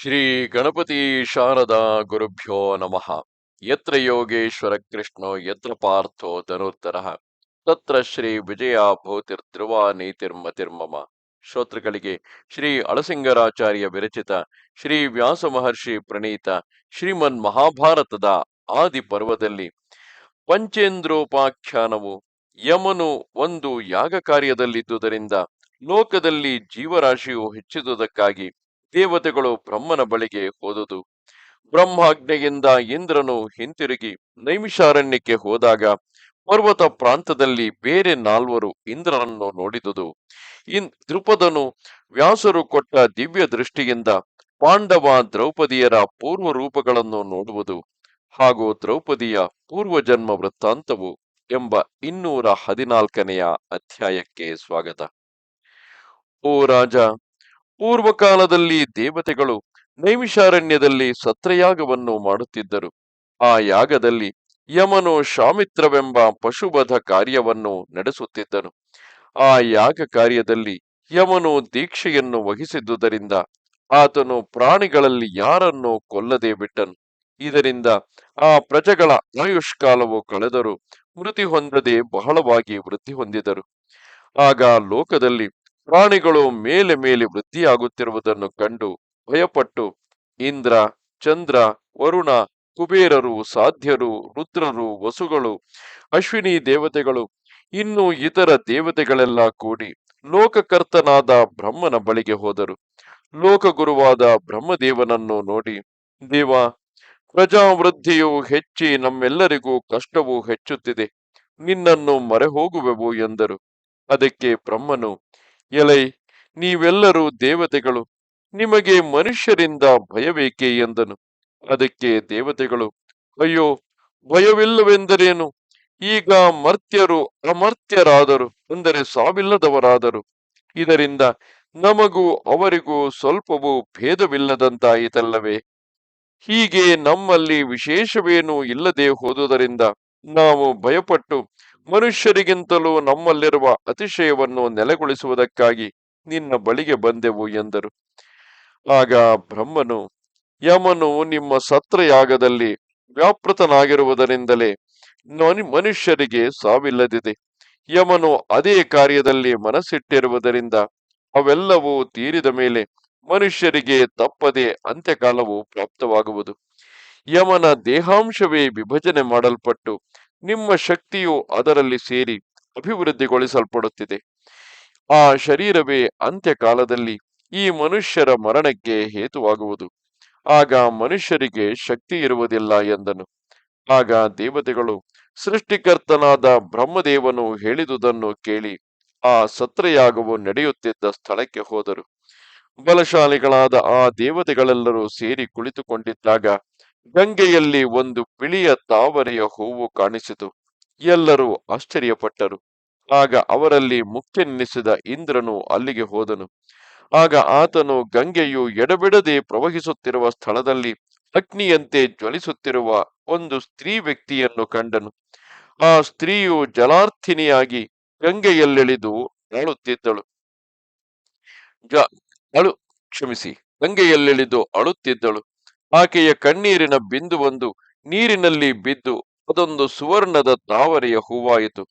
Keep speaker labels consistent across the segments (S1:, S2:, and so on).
S1: ಶ್ರೀ ಗಣಪತಿ ಶಾರದಾ ಗುರುಭ್ಯೋ ನಮಃ. ಯತ್ರ ಯೋಗೇಶ್ವರ ಕೃಷ್ಣೋ, ಯತ್ರ ಪಾರ್ಥೋ ಧನುರ್ಧರಃ. ತತ್ರ ಶ್ರೀ ವಿಜಯ ಭೂತಿರ್ಧ್ರುವ ನೀತಿರ್ಮತಿರ್ಮಮ ಶ್ರೋತೃಗಳಿಗೆ ಶ್ರೀ ಅಳಸಿಂಗರಾಚಾರ್ಯ ವಿರಚಿತ ಶ್ರೀ ವ್ಯಾಸ ಮಹರ್ಷಿ ಪ್ರಣೀತ ಶ್ರೀಮನ್ ಮಹಾಭಾರತದ ಆದಿ ಪರ್ವದಲ್ಲಿ ಪಂಚೇಂದ್ರೋಪಾಖ್ಯಾನವು ಯಮನು ಒಂದು ಯಾಗ ಕಾರ್ಯದಲ್ಲಿದ್ದುದರಿಂದ ಲೋಕದಲ್ಲಿ ಜೀವರಾಶಿಯು ಹೆಚ್ಚಿದುದಕ್ಕಾಗಿ ದೇವತೆಗಳು ಬ್ರಹ್ಮನ ಬಳಿಗೆ ಹೋದುದು. ಬ್ರಹ್ಮಾಜ್ಞೆಯಿಂದ ಇಂದ್ರನು ಹಿಂತಿರುಗಿ ನೈಮಿಷಾರಣ್ಯಕ್ಕೆ ಹೋದಾಗ ಪರ್ವತ ಪ್ರಾಂತದಲ್ಲಿ ಬೇರೆ ನಾಲ್ವರು ಇಂದ್ರನನ್ನು ನೋಡಿದುದು. ಇನ್ ದೃಪದನು ವ್ಯಾಸರು ಕೊಟ್ಟ ದಿವ್ಯ ದೃಷ್ಟಿಯಿಂದ ಪಾಂಡವ ದ್ರೌಪದಿಯರ ಪೂರ್ವ ರೂಪಗಳನ್ನು ನೋಡುವುದು ಹಾಗೂ ದ್ರೌಪದಿಯ ಪೂರ್ವ ಜನ್ಮ ವೃತ್ತಾಂತವು ಎಂಬ ಇನ್ನೂರ ಹದಿನಾಲ್ಕನೆಯ ಅಧ್ಯಾಯಕ್ಕೆ ಸ್ವಾಗತ. ಓ ರಾಜ ಪೂರ್ವಕಾಲದಲ್ಲಿ ದೇವತೆಗಳು ನೈಮಿಷಾರಣ್ಯದಲ್ಲಿ ಸತ್ರಯಾಗವನ್ನು ಮಾಡುತ್ತಿದ್ದರು. ಆ ಯಾಗದಲ್ಲಿ ಯಮನು ಶಾಮಿತ್ರವೆಂಬ ಪಶುಬಧ ಕಾರ್ಯವನ್ನು ನಡೆಸುತ್ತಿದ್ದನು. ಆ ಯಾಗ ಕಾರ್ಯದಲ್ಲಿ ಯಮನು ದೀಕ್ಷೆಯನ್ನು ವಹಿಸಿದ್ದುದರಿಂದ ಆತನು ಪ್ರಾಣಿಗಳಲ್ಲಿ ಯಾರನ್ನೂ ಕೊಲ್ಲದೆ ಬಿಟ್ಟನು. ಇದರಿಂದ ಆ ಪ್ರಜೆಗಳ ಆಯುಷ್ಕಾಲವು ಕಳೆದರೂ ಮೃತಿ ಹೊಂದದೆ ಬಹಳವಾಗಿ ವೃದ್ಧಿ ಹೊಂದಿದರು. ಆಗ ಲೋಕದಲ್ಲಿ ಪ್ರಾಣಿಗಳು ಮೇಲೆ ಮೇಲೆ ವೃದ್ಧಿಯಾಗುತ್ತಿರುವುದನ್ನು ಕಂಡು ಭಯಪಟ್ಟು ಇಂದ್ರ, ಚಂದ್ರ, ವರುಣ, ಕುಬೇರರು, ಸಾಧ್ಯರು, ರುದ್ರರು, ವಸುಗಳು, ಅಶ್ವಿನಿ ದೇವತೆಗಳು, ಇನ್ನು ಇತರ ದೇವತೆಗಳೆಲ್ಲ ಕೂಡಿ ಲೋಕಕರ್ತನಾದ ಬ್ರಹ್ಮನ ಬಳಿಗೆ ಹೋದರು. ಲೋಕಗುರುವಾದ ಬ್ರಹ್ಮದೇವನನ್ನು ನೋಡಿ, ದೇವ, ಪ್ರಜಾವೃದ್ಧಿಯು ಹೆಚ್ಚಿ ನಮ್ಮೆಲ್ಲರಿಗೂ ಕಷ್ಟವೂ ಹೆಚ್ಚುತ್ತಿದೆ, ನಿನ್ನನ್ನು ಮರೆ ಹೋಗುವೆವು ಎಂದರು. ಅದಕ್ಕೆ ಬ್ರಹ್ಮನು ಎಲೈ, ನೀವೆಲ್ಲರೂ ದೇವತೆಗಳು, ನಿಮಗೆ ಮನುಷ್ಯರಿಂದ ಭಯಬೇಕೆ ಎಂದನು. ಅದಕ್ಕೆ ದೇವತೆಗಳು, ಅಯ್ಯೋ, ಭಯವಿಲ್ಲವೆಂದರೇನು? ಈಗ ಮರ್ತ್ಯರು ಅಮರ್ತ್ಯರಾದರು, ಅಂದರೆ ಸಾವಿಲ್ಲದವರಾದರು. ಇದರಿಂದ ನಮಗೂ ಅವರಿಗೂ ಸ್ವಲ್ಪವೂ ಭೇದವಿಲ್ಲದಂತಾಯಿತಲ್ಲವೇ? ಹೀಗೆ ನಮ್ಮಲ್ಲಿ ವಿಶೇಷವೇನೂ ಇಲ್ಲದೆ ಹೋದುದರಿಂದ ನಾವು ಭಯಪಟ್ಟು ಮನುಷ್ಯರಿಗಿಂತಲೂ ನಮ್ಮಲ್ಲಿರುವ ಅತಿಶಯವನ್ನು ನೆಲೆಗೊಳಿಸುವುದಕ್ಕಾಗಿ ನಿನ್ನ ಬಳಿಗೆ ಬಂದೆವು ಎಂದರು. ಆಗ ಬ್ರಹ್ಮನು, ಯಮನು ನಿಮ್ಮ ಸತ್ರಯಾಗದಲ್ಲಿ ವ್ಯಾಪೃತನಾಗಿರುವುದರಿಂದಲೇ ಮನುಷ್ಯರಿಗೆ ಸಾವಿಲ್ಲದಿದೆ. ಯಮನು ಅದೇ ಕಾರ್ಯದಲ್ಲಿ ಮನಸ್ಸಿಟ್ಟಿರುವುದರಿಂದ ಅವೆಲ್ಲವೂ ತೀರಿದ ಮೇಲೆ ಮನುಷ್ಯರಿಗೆ ತಪ್ಪದೆ ಅಂತ್ಯಕಾಲವು ಪ್ರಾಪ್ತವಾಗುವುದು. ಯಮನ ದೇಹಾಂಶವೇ ವಿಭಜನೆ ಮಾಡಲ್ಪಟ್ಟು ನಿಮ್ಮ ಶಕ್ತಿಯು ಅದರಲ್ಲಿ ಸೇರಿ ಅಭಿವೃದ್ಧಿಗೊಳಿಸಲ್ಪಡುತ್ತಿದೆ. ಆ ಶರೀರವೇ ಅಂತ್ಯಕಾಲದಲ್ಲಿ ಈ ಮನುಷ್ಯರ ಮರಣಕ್ಕೆ ಹೇತುವಾಗುವುದು. ಆಗ ಮನುಷ್ಯರಿಗೆ ಶಕ್ತಿ ಇರುವುದಿಲ್ಲ ಎಂದನು. ಆಗ ದೇವತೆಗಳು ಸೃಷ್ಟಿಕರ್ತನಾದ ಬ್ರಹ್ಮದೇವನು ಹೇಳಿದುದನ್ನು ಕೇಳಿ ಆ ಸತ್ರಯಾಗವು ನಡೆಯುತ್ತಿದ್ದ ಸ್ಥಳಕ್ಕೆ ಹೋದರು. ಬಲಶಾಲಿಗಳಾದ ಆ ದೇವತೆಗಳೆಲ್ಲರೂ ಸೇರಿ ಕುಳಿತುಕೊಂಡಿದ್ದಾಗ ಗಂಗೆಯಲ್ಲಿ ಒಂದು ಬಿಳಿಯ ತಾವರೆಯ ಹೂವು ಕಾಣಿಸಿತು. ಎಲ್ಲರೂ ಆಶ್ಚರ್ಯಪಟ್ಟರು. ಆಗ ಅವರಲ್ಲಿ ಮುಖ್ಯನೆನಿಸಿದ ಇಂದ್ರನು ಅಲ್ಲಿಗೆ ಹೋದನು. ಆಗ ಆತನು ಗಂಗೆಯು ಎಡಬಿಡದೆ ಪ್ರವಹಿಸುತ್ತಿರುವ ಸ್ಥಳದಲ್ಲಿ ಅಗ್ನಿಯಂತೆ ಜ್ವಲಿಸುತ್ತಿರುವ ಒಂದು ಸ್ತ್ರೀ ವ್ಯಕ್ತಿಯನ್ನು ಕಂಡನು. ಆ ಸ್ತ್ರೀಯು ಜಲಾರ್ಥಿನಿಯಾಗಿ ಗಂಗೆಯಲ್ಲಿಳಿದು ಅಳುತ್ತಿದ್ದಳು. ಜ ಅಳು, ಕ್ಷಮಿಸಿ, ಗಂಗೆಯಲ್ಲಿಳಿದು ಅಳುತ್ತಿದ್ದಳು. ಆಕೆಯ ಕಣ್ಣೀರಿನ ಬಿಂದುವೊಂದು ನೀರಿನಲ್ಲಿ ಬಿದ್ದು ಅದೊಂದು ಸುವರ್ಣದ ತಾವರೆಯ ಹೂವಾಯಿತು.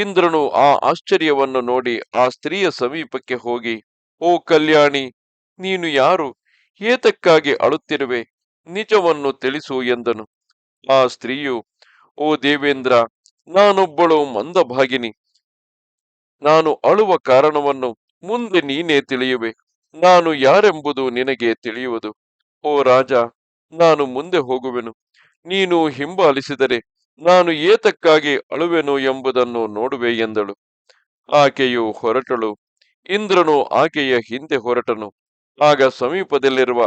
S1: ಇಂದ್ರನು ಆ ಆಶ್ಚರ್ಯವನ್ನು ನೋಡಿ ಆ ಸ್ತ್ರೀಯ ಸಮೀಪಕ್ಕೆ ಹೋಗಿ, ಓ ಕಲ್ಯಾಣಿ, ನೀನು ಯಾರು? ಏತಕ್ಕಾಗಿ ಅಳುತ್ತಿರುವೆ? ನಿಜವನ್ನು ತಿಳಿಸು ಎಂದನು. ಆ ಸ್ತ್ರೀಯು, ಓ ದೇವೇಂದ್ರ, ನಾನೊಬ್ಬಳು ಮಂದಭಾಗಿನಿ. ನಾನು ಅಳುವ ಕಾರಣವನ್ನು ಮುಂದೆ ನೀನೇ ತಿಳಿಯುವೆ. ನಾನು ಯಾರೆಂಬುದು ನಿನಗೆ ತಿಳಿಯುವುದು. ಓ ರಾಜ, ನಾನು ಮುಂದೆ ಹೋಗುವೆನು. ನೀನು ಹಿಂಬಾಲಿಸಿದರೆ ನಾನು ಏತಕ್ಕಾಗಿ ಅಳುವೆನು ಎಂಬುದನ್ನು ನೋಡುವೆ ಎಂದಳು. ಆಕೆಯು ಹೊರಟಳು. ಇಂದ್ರನು ಆಕೆಯ ಹಿಂದೆ ಹೊರಟನು. ಆಗ ಸಮೀಪದಲ್ಲಿರುವ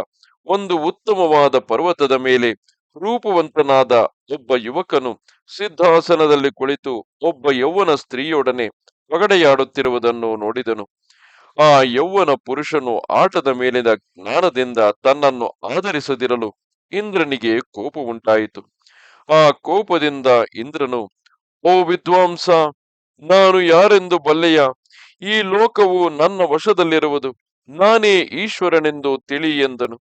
S1: ಒಂದು ಉತ್ತಮವಾದ ಪರ್ವತದ ಮೇಲೆ ರೂಪವಂತನಾದ ಒಬ್ಬ ಯುವಕನು ಸಿದ್ಧಾಸನದಲ್ಲಿ ಕುಳಿತು ಒಬ್ಬ ಯೌವನ ಸ್ತ್ರೀಯೊಡನೆ ಪಗಡೆಯಾಡುತ್ತಿರುವುದನ್ನು ನೋಡಿದನು. ಆ ಯೌವನ ಪುರುಷನು ಆಟದ ಮೇಲಿನ ಜ್ಞಾನದಿಂದ ತನ್ನನ್ನು ಆಧರಿಸದಿರಲು ಇಂದ್ರನಿಗೆ ಕೋಪ ಉಂಟಾಯಿತು. ಆ ಕೋಪದಿಂದ ಇಂದ್ರನು, ಓ ವಿದ್ವಾಂಸ, ನಾನು ಯಾರೆಂದು ಬಲ್ಲೆಯ? ಈ ಲೋಕವು ನನ್ನ ವಶದಲ್ಲಿರುವುದು. ನಾನೇ ಈಶ್ವರನೆಂದು ತಿಳಿ ಎಂದನು.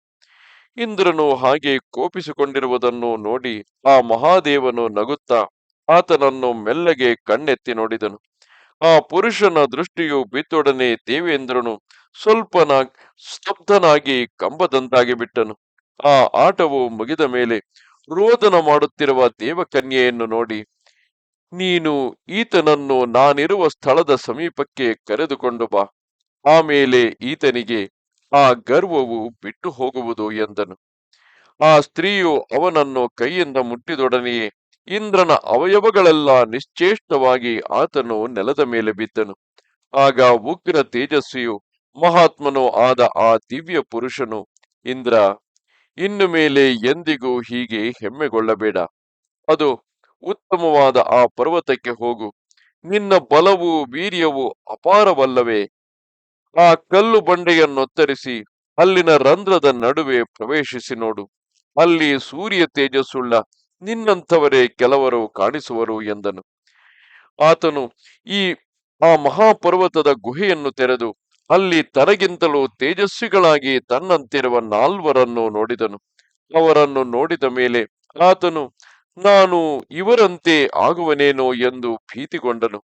S1: ಇಂದ್ರನು ಹಾಗೆ ಕೋಪಿಸಿಕೊಂಡಿರುವುದನ್ನು ನೋಡಿ ಆ ಮಹಾದೇವನು ನಗುತ್ತಾ ಆತನನ್ನು ಮೆಲ್ಲಗೆ ಕಣ್ಣೆತ್ತಿ ನೋಡಿದನು. ಆ ಪುರುಷನ ದೃಷ್ಟಿಯು ಬಿತ್ತೊಡನೆ ದೇವೇಂದ್ರನು ಸ್ವಲ್ಪನ ಸ್ತಬ್ಧನಾಗಿ ಕಂಬದಂತಾಗಿ ಬಿಟ್ಟನು. ಆ ಆಟವು ಮುಗಿದ ಮೇಲೆ ರೋದನ ಮಾಡುತ್ತಿರುವ ದೇವಕನ್ಯೆಯನ್ನು ನೋಡಿ, ನೀನು ಈತನನ್ನು ನಾನಿರುವ ಸ್ಥಳದ ಸಮೀಪಕ್ಕೆ ಕರೆದುಕೊಂಡು ಬಾ. ಆಮೇಲೆ ಈತನಿಗೆ ಆ ಗರ್ವವು ಬಿಟ್ಟು ಹೋಗುವುದು ಎಂದನು. ಆ ಸ್ತ್ರೀಯು ಅವನನ್ನು ಕೈಯಿಂದ ಮುಟ್ಟಿದೊಡನೆಯೇ ಇಂದ್ರನ ಅವಯವಗಳೆಲ್ಲ ನಿಶ್ಚೇಷ್ಟವಾಗಿ ಆತನು ನೆಲದ ಮೇಲೆ ಬಿದ್ದನು. ಆಗ ಉಗ್ರ ತೇಜಸ್ವಿಯು ಮಹಾತ್ಮನೂ ಆದ ಆ ದಿವ್ಯ ಪುರುಷನು, ಇಂದ್ರ, ಇನ್ನು ಮೇಲೆ ಎಂದಿಗೂ ಹೀಗೆ ಹೆಮ್ಮೆಗೊಳ್ಳಬೇಡ. ಅದು ಉತ್ತಮವಾದ ಆ ಪರ್ವತಕ್ಕೆ ಹೋಗು. ನಿನ್ನ ಬಲವು ವೀರ್ಯವು ಅಪಾರವಲ್ಲವೇ. ಆ ಕಲ್ಲು ಬಂಡೆಯನ್ನೊತ್ತರಿಸಿ ಅಲ್ಲಿನ ರಂಧ್ರದ ನಡುವೆ ಪ್ರವೇಶಿಸಿ ನೋಡು. ಅಲ್ಲಿ ಸೂರ್ಯ ತೇಜಸ್ಸುಳ್ಳ ನಿನ್ನಂಥವರೇ ಕೆಲವರು ಕಾಣಿಸುವರು ಎಂದನು. ಆತನು ಈ, ಆ ಮಹಾಪರ್ವತದ ಗುಹೆಯನ್ನು ತೆರೆದು ಅಲ್ಲಿ ತನಗಿಂತಲೂ ತೇಜಸ್ವಿಗಳಾಗಿ ತನ್ನಂತಿರುವ ನಾಲ್ವರನ್ನು ನೋಡಿದನು. ಅವರನ್ನು ನೋಡಿದ ಮೇಲೆ ಆತನು, ನಾನು ಇವರಂತೆ ಆಗುವನೇನೋ? ಎಂದು ಭೀತಿಗೊಂಡನು.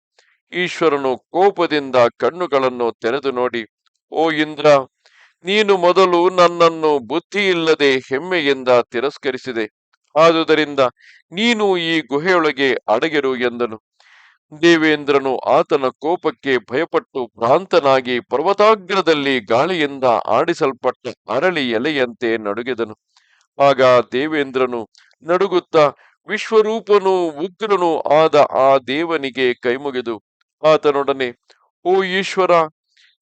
S1: ಈಶ್ವರನು ಕೋಪದಿಂದ ಕಣ್ಣುಗಳನ್ನು ತೆರೆದು ನೋಡಿ, ಓ ಇಂದ್ರ, ನೀನು ಮೊದಲು ನನ್ನನ್ನು ಬುದ್ಧಿಯಿಲ್ಲದೆ ಹೆಮ್ಮೆಯಿಂದ ತಿರಸ್ಕರಿಸಿದೆ. ಆದುದರಿಂದ ನೀನು ಈ ಗುಹೆಯೊಳಗೆ ಅಡಗಿರು ಎಂದನು. ದೇವೇಂದ್ರನು ಆತನ ಕೋಪಕ್ಕೆ ಭಯಪಟ್ಟು ಭ್ರಾಂತನಾಗಿ ಪರ್ವತಾಗ್ರದಲ್ಲಿ ಗಾಳಿಯಿಂದ ಆಡಿಸಲ್ಪಟ್ಟ ಅರಳಿ ಎಲೆಯಂತೆ ನಡುಗಿದನು. ಆಗ ದೇವೇಂದ್ರನು ನಡುಗುತ್ತಾ ವಿಶ್ವರೂಪನು ಉಗ್ರನು ಆದ ಆ ದೇವನಿಗೆ ಕೈಮುಗಿದು ಆತನೊಡನೆ, ಓ ಈಶ್ವರ,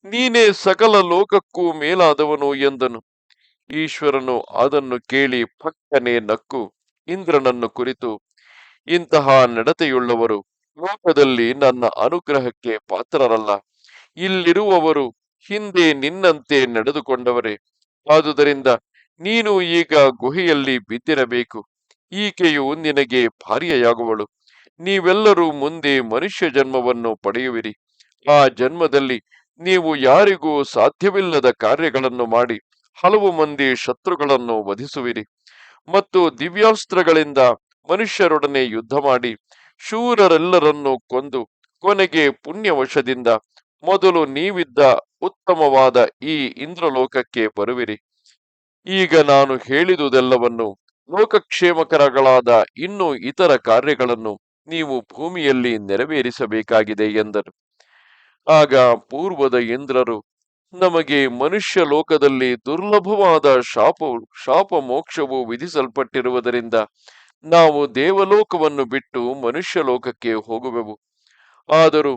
S1: ನೀನೇ ಸಕಲ ಲೋಕಕ್ಕೂ ಮೇಲಾದವನು ಎಂದನು. ಈಶ್ವರನು ಅದನ್ನು ಕೇಳಿ ಪಕ್ಕನೆ ನಕ್ಕು. ಇಂದ್ರನನ್ನು ಕುರಿತು, ಇಂತಹ ನಡತೆಯುಳ್ಳವರು ಲೋಕದಲ್ಲಿ ನನ್ನ ಅನುಗ್ರಹಕ್ಕೆ ಪಾತ್ರರಲ್ಲ. ಇಲ್ಲಿರುವವರು ಹಿಂದೆ ನಿನ್ನಂತೆ ನಡೆದುಕೊಂಡವರೇ. ಆದುದರಿಂದ ನೀನು ಈಗ ಗುಹೆಯಲ್ಲಿ ಬಿದ್ದಿರಬೇಕು. ಈಕೆಯು ನಿನಗೆ ಭಾರ್ಯೆಯಾಗುವಳು ನೀವೆಲ್ಲರೂ ಮುಂದೆ ಮನುಷ್ಯ ಜನ್ಮವನ್ನು ಪಡೆಯುವಿರಿ. ಆ ಜನ್ಮದಲ್ಲಿ ನೀವು ಯಾರಿಗೂ ಸಾಧ್ಯವಿಲ್ಲದ ಕಾರ್ಯಗಳನ್ನು ಮಾಡಿ ಹಲವು ಮಂದಿ ಶತ್ರುಗಳನ್ನು ವಧಿಸುವಿರಿ. ಮತ್ತು ದಿವ್ಯಾಸ್ತ್ರಗಳಿಂದ ಮನುಷ್ಯರೊಡನೆ ಯುದ್ಧ ಮಾಡಿ ಶೂರರೆಲ್ಲರನ್ನು ಕೊಂದು ಕೊನೆಗೆ ಪುಣ್ಯವಶದಿಂದ ಮೊದಲು ನೀವಿದ್ದ ಉತ್ತಮವಾದ ಈ ಇಂದ್ರಲೋಕಕ್ಕೆ ಬರುವಿರಿ. ಈಗ ನಾನು ಹೇಳಿದುದೆಲ್ಲವನ್ನು ಲೋಕಕ್ಷೇಮಕರಗಳಾದ ಇನ್ನೂ ಇತರ ಕಾರ್ಯಗಳನ್ನು ನೀವು ಭೂಮಿಯಲ್ಲಿ ನೆರವೇರಿಸಬೇಕಾಗಿದೆ ಎಂದರು. ಆಗ ಪೂರ್ವದ ಇಂದ್ರರು ನಮಗೆ ಮನುಷ್ಯ ಲೋಕದಲ್ಲಿ ದುರ್ಲಭವಾದ ಶಾಪ ಶಾಪ ಮೋಕ್ಷವು ವಿಧಿಸಲ್ಪಟ್ಟಿರುವುದರಿಂದ ನಾವು ದೇವಲೋಕವನ್ನು ಬಿಟ್ಟು ಮನುಷ್ಯ ಲೋಕಕ್ಕೆ ಹೋಗುವೆವು. ಆದರೂ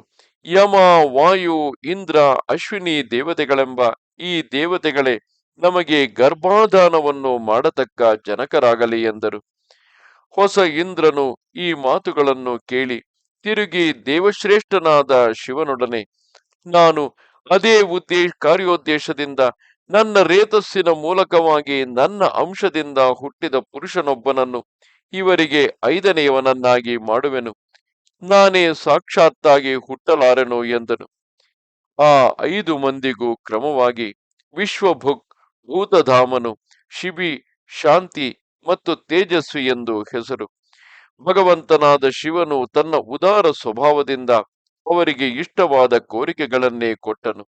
S1: ಯಮ, ವಾಯು, ಇಂದ್ರ, ಅಶ್ವಿನಿ ದೇವತೆಗಳೆಂಬ ಈ ದೇವತೆಗಳೇ ನಮಗೆ ಗರ್ಭಾಧಾನವನ್ನು ಮಾಡತಕ್ಕ ಜನಕರಾಗಲಿ ಎಂದರು. ಹೊಸ ಇಂದ್ರನು ಈ ಮಾತುಗಳನ್ನು ಕೇಳಿ ತಿರುಗಿ ದೇವಶ್ರೇಷ್ಠನಾದ ಶಿವನೊಡನೆ, ನಾನು ಅದೇ ಉದ್ದೇಶ ಕಾರ್ಯೋದ್ದೇಶದಿಂದ ನನ್ನ ರೇತಸ್ಸಿನ ಮೂಲಕವಾಗಿ ನನ್ನ ಅಂಶದಿಂದ ಹುಟ್ಟಿದ ಪುರುಷನೊಬ್ಬನನ್ನು ಇವರಿಗೆ ಐದನೆಯವನನ್ನಾಗಿ ಮಾಡುವೆನು. ನಾನೇ ಸಾಕ್ಷಾತ್ತಾಗಿ ಹುಟ್ಟಲಾರೆನು ಎಂದನು. ಆ ಐದು ಮಂದಿಗೂ ಕ್ರಮವಾಗಿ ವಿಶ್ವಭುಕ್, ಭೂತಧಾಮನು, ಶಿಬಿ, ಶಾಂತಿ ಮತ್ತು ತೇಜಸ್ವಿ ಎಂದು ಹೆಸರು. ಭಗವಂತನಾದ ಶಿವನು ತನ್ನ ಉದಾರ ಸ್ವಭಾವದಿಂದ ಅವರಿಗೆ ಇಷ್ಟವಾದ ಕೋರಿಕೆಗಳನ್ನೇ ಕೊಟ್ಟನು.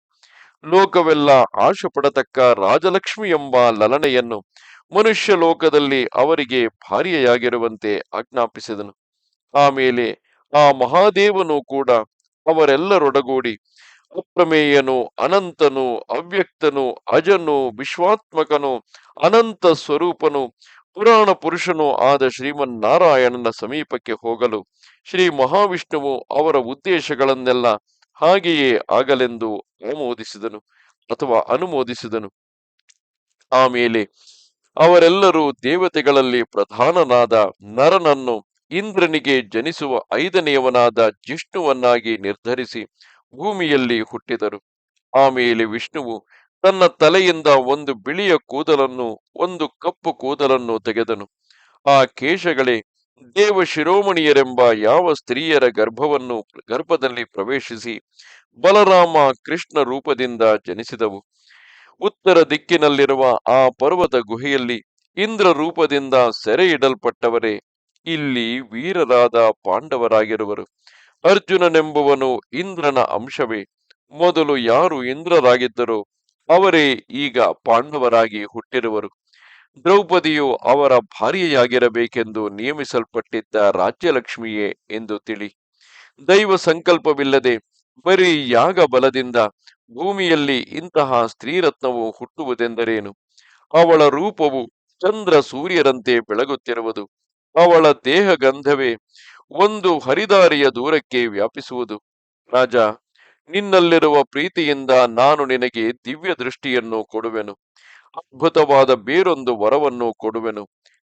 S1: ಲೋಕವೆಲ್ಲ ಆಶೆ ಪಡತಕ್ಕ ರಾಜಲಕ್ಷ್ಮಿ ಎಂಬ ಲಲನೆಯನ್ನು ಮನುಷ್ಯ ಲೋಕದಲ್ಲಿ ಅವರಿಗೆ ಭಾರಿಯಾಗಿರುವಂತೆ ಆಜ್ಞಾಪಿಸಿದನು. ಆಮೇಲೆ ಆ ಮಹಾದೇವನು ಕೂಡ ಅವರೆಲ್ಲರೊಡಗೂಡಿ ಅಪ್ರಮೇಯನು, ಅನಂತನು, ಅವ್ಯಕ್ತನು, ಅಜನು, ವಿಶ್ವಾತ್ಮಕನು, ಅನಂತ ಸ್ವರೂಪನು ಪುರಾಣ ಪುರುಷನು ಆದ ಶ್ರೀಮನ್ನಾರಾಯಣನ ಸಮೀಪಕ್ಕೆ ಹೋಗಲು ಶ್ರೀ ಮಹಾವಿಷ್ಣುವು ಅವರ ಉದ್ದೇಶಗಳನ್ನೆಲ್ಲ ಹಾಗೆಯೇ ಆಗಲೆಂದು ಆಮೋದಿಸಿದನು ಅಥವಾ ಅನುಮೋದಿಸಿದನು. ಆಮೇಲೆ ಅವರೆಲ್ಲರೂ ದೇವತೆಗಳಲ್ಲಿ ಪ್ರಧಾನನಾದ ನರನನ್ನು ಇಂದ್ರನಿಗೆ ಜನಿಸುವ ಐದನೆಯವನಾದ ಜಿಷ್ಣುವನ್ನಾಗಿ ನಿರ್ಧರಿಸಿ ಭೂಮಿಯಲ್ಲಿ ಹುಟ್ಟಿದರು. ಆಮೇಲೆ ವಿಷ್ಣುವು ತನ್ನ ತಲೆಯಿಂದ ಒಂದು ಬಿಳಿಯ ಕೂದಲನ್ನು, ಒಂದು ಕಪ್ಪು ಕೂದಲನ್ನು ತೆಗೆದನು. ಆ ಕೇಶಗಳೇ, ದೇವ ಶಿರೋಮಣಿಯರೆಂಬ ಯಾವ ಸ್ತ್ರೀಯರ ಗರ್ಭವನ್ನು ಗರ್ಭದಲ್ಲಿ ಪ್ರವೇಶಿಸಿ ಬಲರಾಮ ಕೃಷ್ಣ ರೂಪದಿಂದ ಜನಿಸಿದವು. ಉತ್ತರ ದಿಕ್ಕಿನಲ್ಲಿರುವ ಆ ಪರ್ವತ ಗುಹೆಯಲ್ಲಿ ಇಂದ್ರ ರೂಪದಿಂದ ಸೆರೆ ಇಡಲ್ಪಟ್ಟವರೇ ಇಲ್ಲಿ ವೀರರಾದ ಪಾಂಡವರಾಗಿರುವರು. ಅರ್ಜುನನೆಂಬುವನು ಇಂದ್ರನ ಅಂಶವೇ. ಮೊದಲು ಯಾರು ಇಂದ್ರರಾಗಿದ್ದರೋ? ಅವರೇ ಈಗ ಪಾಂಡವರಾಗಿ ಹುಟ್ಟಿರುವರು. ದ್ರೌಪದಿಯು ಅವರ ಭಾರ್ಯೆಯಾಗಿರಬೇಕೆಂದು ನಿಯಮಿಸಲ್ಪಟ್ಟಿದ್ದ ರಾಜ್ಯಲಕ್ಷ್ಮಿಯೇ ಎಂದು ತಿಳಿ. ದೈವ ಸಂಕಲ್ಪವಿಲ್ಲದೆ ಬರೀ ಯಾಗ ಬಲದಿಂದ ಭೂಮಿಯಲ್ಲಿ ಇಂತಹ ಸ್ತ್ರೀರತ್ನವು ಹುಟ್ಟುವುದೆಂದರೇನು? ಅವಳ ರೂಪವು ಚಂದ್ರ ಸೂರ್ಯರಂತೆ ಬೆಳಗುತ್ತಿರುವುದು. ಅವಳ ದೇಹ ಗಂಧವೇ ಒಂದು ಹರಿದಾರಿಯ ದೂರಕ್ಕೆ ವ್ಯಾಪಿಸುವುದು. ರಾಜ ನಿನ್ನಲ್ಲಿರುವ ಪ್ರೀತಿಯಿಂದ ನಾನು ನಿನಗೆ ದಿವ್ಯ ದೃಷ್ಟಿಯನ್ನು ಕೊಡುವೆನು. ಅದ್ಭುತವಾದ ಬೇರೊಂದು ವರವನ್ನು ಕೊಡುವೆನು.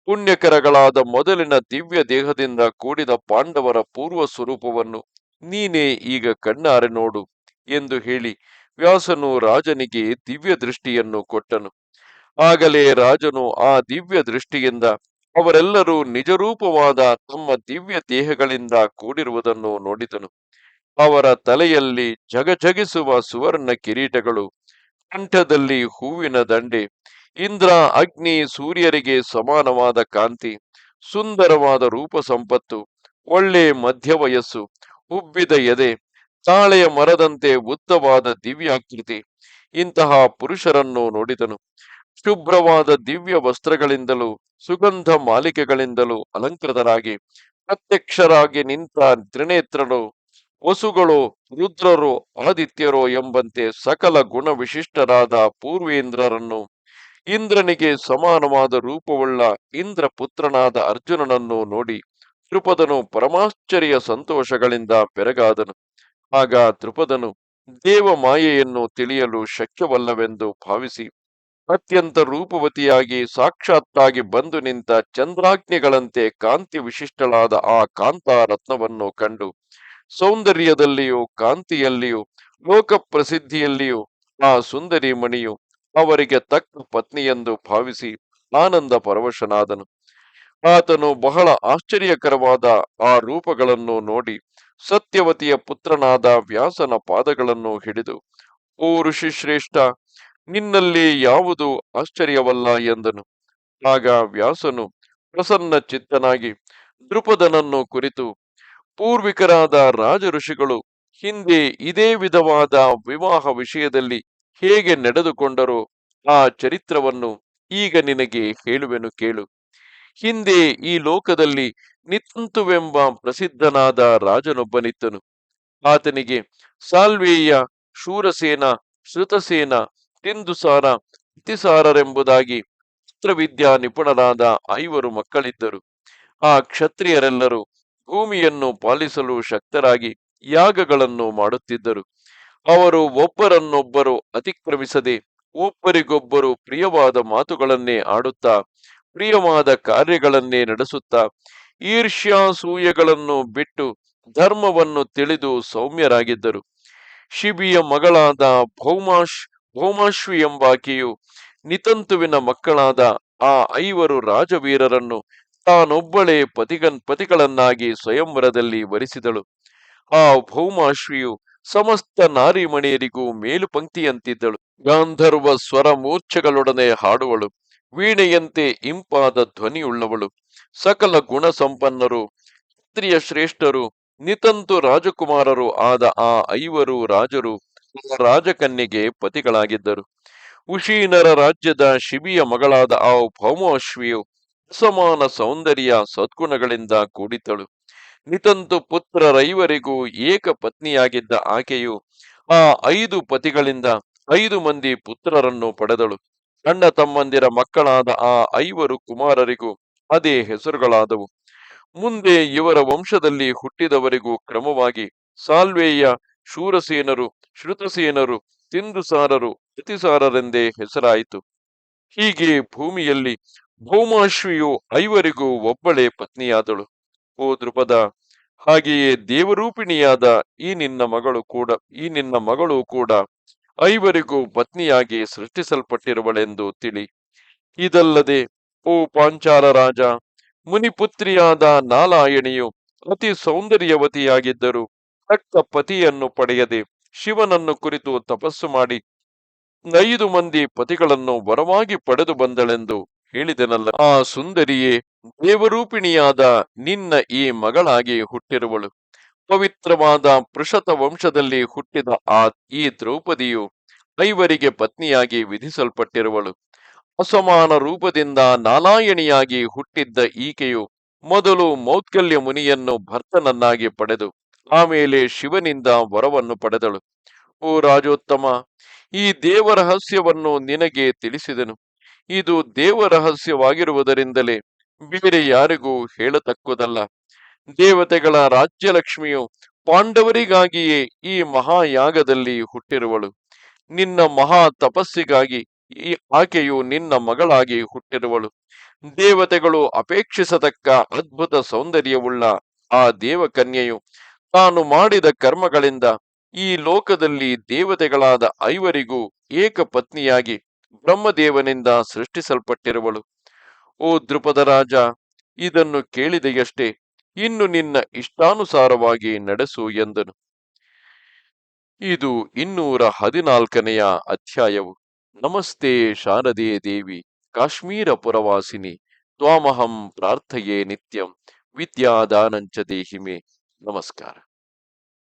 S1: ಪುಣ್ಯಕರಗಳಾದ ಮೊದಲಿನ ದಿವ್ಯ ದೇಹದಿಂದ ಕೂಡಿದ ಪಾಂಡವರ ಪೂರ್ವ ಸ್ವರೂಪವನ್ನು ನೀನೇ ಈಗ ಕಣ್ಣಾರೆ ನೋಡು ಎಂದು ಹೇಳಿ ವ್ಯಾಸನು ರಾಜನಿಗೆ ದಿವ್ಯ ದೃಷ್ಟಿಯನ್ನು ಕೊಟ್ಟನು. ಆಗಲೇ ರಾಜನು ಆ ದಿವ್ಯ ದೃಷ್ಟಿಯಿಂದ ಅವರೆಲ್ಲರೂ ನಿಜರೂಪವಾದ ತಮ್ಮ ದಿವ್ಯ ದೇಹಗಳಿಂದ ಕೂಡಿರುವುದನ್ನು ನೋಡಿದನು. ಅವರ ತಲೆಯಲ್ಲಿ ಜಗಜಗಿಸುವ ಸುವರ್ಣ ಕಿರೀಟಗಳು, ಕಂಠದಲ್ಲಿ ಹೂವಿನ ದಂಡೆ, ಇಂದ್ರ, ಅಗ್ನಿ, ಸೂರ್ಯರಿಗೆ ಸಮಾನವಾದ ಕಾಂತಿ, ಸುಂದರವಾದ ರೂಪ ಸಂಪತ್ತು, ಒಳ್ಳೆ ಮಧ್ಯ ವಯಸ್ಸು ಉಬ್ಬಿದ ಎದೆ, ತಾಳೆಯ ಮರದಂತೆ ಉದ್ದವಾದ ದಿವ್ಯಾಕೃತಿ, ಇಂತಹ ಪುರುಷರನ್ನು ನೋಡಿದನು. ಶುಭ್ರವಾದ ದಿವ್ಯ ವಸ್ತ್ರಗಳಿಂದಲೂ, ಸುಗಂಧ ಮಾಲಿಕೆಗಳಿಂದಲೂ ಅಲಂಕೃತರಾಗಿ ಪ್ರತ್ಯಕ್ಷರಾಗಿ ನಿಂತ ತ್ರಿನೇತ್ರರು ವಸುಗಳು, ರುದ್ರರು, ಆದಿತ್ಯರು ಎಂಬಂತೆ ಸಕಲ ಗುಣ ವಿಶಿಷ್ಟರಾದ ಪೂರ್ವೇಂದ್ರರನ್ನು ಇಂದ್ರನಿಗೆ ಸಮಾನವಾದ ರೂಪವುಳ್ಳ ಇಂದ್ರ ಪುತ್ರನಾದ ಅರ್ಜುನನನ್ನು ನೋಡಿ ತ್ರಿಪದನು ಪರಮಾಶ್ಚರ್ಯ ಸಂತೋಷಗಳಿಂದ ಬೆರಗಾದನು. ಆಗ ದ್ರುಪದನು ದೇವ ಮಾಯೆಯನ್ನು ತಿಳಿಯಲು ಶಕ್ಯವಲ್ಲವೆಂದು ಭಾವಿಸಿ ಅತ್ಯಂತ ರೂಪವತಿಯಾಗಿ ಸಾಕ್ಷಾತ್ತಾಗಿ ಬಂದು ನಿಂತ ಚಂದ್ರಾಗ್ನಿಗಳಂತೆ ಕಾಂತಿ ವಿಶಿಷ್ಟಳಾದ ಆ ಕಾಂತಾ ರತ್ನವನ್ನು ಕಂಡು ಸೌಂದರ್ಯದಲ್ಲಿಯೂ, ಕಾಂತಿಯಲ್ಲಿಯೂ ಲೋಕ ಪ್ರಸಿದ್ಧಿಯಲ್ಲಿಯೂ ಆ ಸುಂದರಿ ಮಣಿಯು ಅವರಿಗೆ ತಕ್ಕ ಪತ್ನಿಯೆಂದು ಭಾವಿಸಿ ಆನಂದ ಪರವಶನಾದನು. ಆತನು ಬಹಳ ಆಶ್ಚರ್ಯಕರವಾದ ಆ ರೂಪಗಳನ್ನು ನೋಡಿ ಸತ್ಯವತಿಯ ಪುತ್ರನಾದ ವ್ಯಾಸನ ಪಾದಗಳನ್ನು ಹಿಡಿದು, ಓ ಋಷಿ ಶ್ರೇಷ್ಠ ನಿನ್ನಲ್ಲಿ ಯಾವುದು ಆಶ್ಚರ್ಯವಲ್ಲ? ಎಂದನು. ಆಗ ವ್ಯಾಸನು ಪ್ರಸನ್ನ ಚಿತ್ತನಾಗಿ ದೃಪದನನ್ನು ಕುರಿತು ಪೂರ್ವಿಕರಾದ ರಾಜ ಋಷಿಗಳು ಹಿಂದೆ ಇದೇ ವಿಧವಾದ ವಿವಾಹ ವಿಷಯದಲ್ಲಿ ಹೇಗೆ ನಡೆದುಕೊಂಡರೋ ಆ ಚರಿತ್ರವನ್ನು ಈಗ ನಿನಗೆ ಹೇಳುವೆನು ಕೇಳು. ಹಿಂದೆ ಈ ಲೋಕದಲ್ಲಿ ನಿತಂತುವೆಂಬ ಪ್ರಸಿದ್ಧನಾದ ರಾಜನೊಬ್ಬನಿದ್ದನು. ಆತನಿಗೆ ಸಾಲ್ವೇಯ, ಶೂರಸೇನ, ಶ್ರುತಸೇನ, ತಿಂದುಸಾರ ಇತಿಸಾರರೆಂಬುದಾಗಿ ಚಿತ್ರವಿದ್ಯಾ ನಿಪುಣರಾದ ಐವರು ಮಕ್ಕಳಿದ್ದರು. ಆ ಕ್ಷತ್ರಿಯರೆಲ್ಲರೂ ಭೂಮಿಯನ್ನು ಪಾಲಿಸಲು ಶಕ್ತರಾಗಿ ಯಾಗಗಳನ್ನು ಮಾಡುತ್ತಿದ್ದರು. ಅವರು ಒಬ್ಬರನ್ನೊಬ್ಬರು ಅತಿಕ್ರಮಿಸದೆ ಒಬ್ಬರಿಗೊಬ್ಬರು ಪ್ರಿಯವಾದ ಮಾತುಗಳನ್ನೇ ಆಡುತ್ತಾ, ಪ್ರಿಯವಾದ ಕಾರ್ಯಗಳನ್ನೇ ನಡೆಸುತ್ತಾ ಈರ್ಷ್ಯಾಸೂಯಗಳನ್ನು ಬಿಟ್ಟು ಧರ್ಮವನ್ನು ತಿಳಿದು ಸೌಮ್ಯರಾಗಿದ್ದರು. ಶಿಬಿಯ ಮಗಳಾದ ಭೌಮಾಶ್, ಭೌಮಾಶ್ವಿ ಎಂಬಾಕೆಯು ನಿತಂತುವಿನ ಮಕ್ಕಳಾದ ಆ ಐವರು ರಾಜವೀರರನ್ನು ತಾನೊಬ್ಬಳೇ ಪತಿಗನ್, ಪತಿಗಳನ್ನಾಗಿ ಸ್ವಯಂವರದಲ್ಲಿ ವರಿಸಿದಳು. ಆ ಭೌಮಾಶ್ವಿಯು ಸಮಸ್ತ ನಾರಿಮಣಿಯರಿಗೂ ಮೇಲು ಪಂಕ್ತಿಯಂತಿದ್ದಳು. ಗಾಂಧರ್ವ ಸ್ವರ ಮೂರ್ಛೆಗಳೊಡನೆ ಹಾಡುವಳು. ವೀಣೆಯಂತೆ ಇಂಪಾದ ಧ್ವನಿಯುಳ್ಳವಳು. ಸಕಲ ಗುಣ ಸಂಪನ್ನರು ಕ್ಷತ್ರಿಯ ಶ್ರೇಷ್ಠರು, ನಿತಂತು ರಾಜಕುಮಾರರು ಆದ ಆ ಐವರು ರಾಜರು ರಾಜಕನ್ಯೆಗೆ ಪತಿಗಳಾಗಿದ್ದರು. ಉಶೀನರ ರಾಜ್ಯದ ಶಿಬಿಯ ಮಗಳಾದ ಆ ಭೌಮಾಶ್ವಿಯು ಅಸಮಾನ ಸೌಂದರ್ಯ ಸದ್ಗುಣಗಳಿಂದ ಕೂಡಿದ್ದಳು ನಿತಂತು ಪುತ್ರ ರೈವರಿಗೂ ಏಕ ಪತ್ನಿಯಾಗಿದ್ದ ಆಕೆಯು ಆ ಐದು ಪತಿಗಳಿಂದ ಐದು ಮಂದಿ ಪುತ್ರರನ್ನು ಪಡೆದಳು. ಅಣ್ಣ ತಮ್ಮಂದಿರ ಮಕ್ಕಳಾದ ಆ ಐವರು ಕುಮಾರರಿಗೂ ಅದೇ ಹೆಸರುಗಳಾದವು. ಮುಂದೆ ಇವರ ವಂಶದಲ್ಲಿ ಹುಟ್ಟಿದವರಿಗೂ ಕ್ರಮವಾಗಿ ಸಾಲ್ವೇಯ ಶೂರಸೇನರು ಶ್ರುತಸೇನರು ತಿಂದುಸಾರರು, ಅತಿಸಾರರೆಂದೇ ಹೆಸರಾಯಿತು. ಹೀಗೆ ಭೂಮಿಯಲ್ಲಿ ಭೌಮಾಶ್ವಿಯು ಐವರಿಗೂ ಒಬ್ಬಳೇ ಪತ್ನಿಯಾದಳು. ಓ ದೃಪದ ಹಾಗೆಯೇ ದೇವರೂಪಿಣಿಯಾದ ಈ ನಿನ್ನ ಮಗಳು ಕೂಡ, ಈ ನಿನ್ನ ಮಗಳು ಕೂಡ ಐವರಿಗೂ ಪತ್ನಿಯಾಗಿ ಸೃಷ್ಟಿಸಲ್ಪಟ್ಟಿರುವಳೆಂದು ತಿಳಿ. ಇದಲ್ಲದೆ, ಓ ಪಾಂಚಾಲ ರಾಜ, ಮುನಿಪುತ್ರಿಯಾದ ನಾಲಾಯಣಿಯು ಅತಿ ಸೌಂದರ್ಯವತಿಯಾಗಿದ್ದರು ತಕ್ಕ ಪತಿಯನ್ನು ಪಡೆಯದೆ ಶಿವನನ್ನು ಕುರಿತು ತಪಸ್ಸು ಮಾಡಿ ಐದು ಮಂದಿ ಪತಿಗಳನ್ನು ವರವಾಗಿ ಪಡೆದು ಬಂದಳೆಂದು ಹೇಳಿದೆನಲ್ಲ, ಆ ಸುಂದರಿಯೇ, ದೇವರೂಪಿಣಿಯಾದ ನಿನ್ನ ಈ ಮಗಳಾಗಿ ಹುಟ್ಟಿರುವಳು. ಪವಿತ್ರವಾದ ಪೃಷತ ವಂಶದಲ್ಲಿ ಹುಟ್ಟಿದ ಆ ಈ ದ್ರೌಪದಿಯು ಐವರಿಗೆ ಪತ್ನಿಯಾಗಿ ವಿಧಿಸಲ್ಪಟ್ಟಿರುವಳು. ಅಸಮಾನ ರೂಪದಿಂದ ನಾಲಾಯಣಿಯಾಗಿ ಹುಟ್ಟಿದ್ದ ಈಕೆಯು ಮೊದಲು ಮೌತ್ಕಲ್ಯ ಮುನಿಯನ್ನು ಭರ್ತನನ್ನಾಗಿ ಪಡೆದು, ಆಮೇಲೆ ಶಿವನಿಂದ ವರವನ್ನು ಪಡೆದಳು. ಓ ರಾಜೋತ್ತಮ, ಈ ದೇವರಹಸ್ಯವನ್ನು ನಿನಗೆ ತಿಳಿಸಿದನು. ಇದು ದೇವ ರಹಸ್ಯವಾಗಿರುವುದರಿಂದಲೇ ಬೇರೆ ಯಾರಿಗೂ ಹೇಳತಕ್ಕುದಲ್ಲ. ದೇವತೆಗಳ ರಾಜ್ಯಲಕ್ಷ್ಮಿಯು ಪಾಂಡವರಿಗಾಗಿಯೇ ಈ ಮಹಾಯಾಗದಲ್ಲಿ ಹುಟ್ಟಿರುವಳು. ನಿನ್ನ ಮಹಾ ತಪಸ್ಸಿಗಾಗಿ ಈ ಆಕೆಯು ನಿನ್ನ ಮಗಳಾಗಿ ಹುಟ್ಟಿರುವಳು. ದೇವತೆಗಳು ಅಪೇಕ್ಷಿಸತಕ್ಕ ಅದ್ಭುತ ಸೌಂದರ್ಯವುಳ್ಳ ಆ ದೇವಕನ್ಯೆಯು ತಾನು ಮಾಡಿದ ಕರ್ಮಗಳಿಂದ ಈ ಲೋಕದಲ್ಲಿ ದೇವತೆಗಳಾದ ಐವರಿಗೂ ಏಕ ಪತ್ನಿಯಾಗಿ ಬ್ರಹ್ಮದೇವನಿಂದ ಸೃಷ್ಟಿಸಲ್ಪಟ್ಟಿರುವಳು. ಓ ದೃಪದ ರಾಜ, ಇದನ್ನು ಕೇಳಿದೆಯಷ್ಟೇ, ಇನ್ನು ನಿನ್ನ ಇಷ್ಟಾನುಸಾರವಾಗಿ ನಡೆಸು ಎಂದನು. ಇದು ಇನ್ನೂರ ಹದಿನಾಲ್ಕನೆಯ ಅಧ್ಯಾಯವು. ನಮಸ್ತೆ ಶಾರದೆ ದೇವಿ, ಕಾಶ್ಮೀರ ಪುರವಾಸಿನಿ, ತ್ವಾಮಹಂ ಪ್ರಾರ್ಥಯೇ ನಿತ್ಯಂ, ವಿದ್ಯಾದಾನಂಚ ದೇಹಿಮೆ. ನಮಸ್ಕಾರ.